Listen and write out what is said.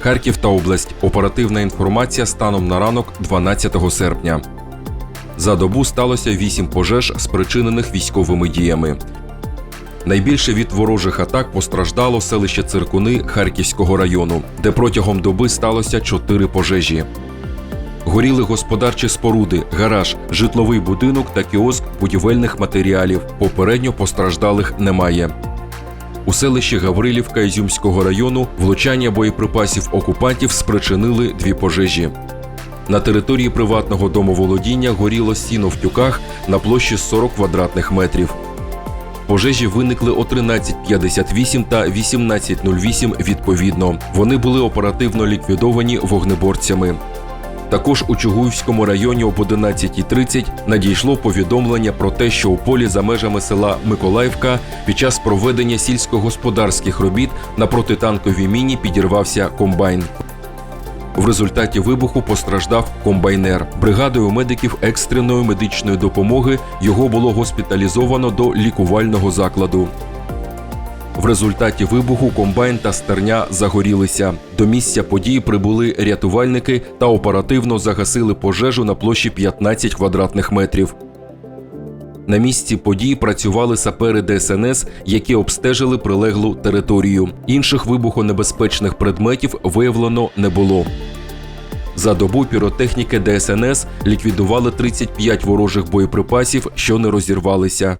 Харків та область. Оперативна інформація станом на ранок 12 серпня. За добу сталося 8 пожеж, спричинених військовими діями. Найбільше від ворожих атак постраждало селище Циркуни Харківського району, де протягом доби сталося 4 пожежі. Горіли господарчі споруди, гараж, житловий будинок та кіоск будівельних матеріалів. Попередньо постраждалих немає. У селищі Гаврилівка Ізюмського району влучання боєприпасів окупантів спричинили дві пожежі. На території приватного домоволодіння горіло сіно в тюках на площі 40 квадратних метрів. Пожежі виникли о 13.58 та 18.08 відповідно. Вони були оперативно ліквідовані вогнеборцями. Також у Чугуївському районі об 11.30 надійшло повідомлення про те, що у полі за межами села Миколаївка під час проведення сільськогосподарських робіт на протитанковій міні підірвався комбайн. В результаті вибуху постраждав комбайнер. Бригадою медиків екстреної медичної допомоги його було госпіталізовано до лікувального закладу. В результаті вибуху комбайн та стерня загорілися. До місця події прибули рятувальники та оперативно загасили пожежу на площі 15 квадратних метрів. На місці подій працювали сапери ДСНС, які обстежили прилеглу територію. Інших вибухонебезпечних предметів виявлено не було. За добу піротехніки ДСНС ліквідували 35 ворожих боєприпасів, що не розірвалися.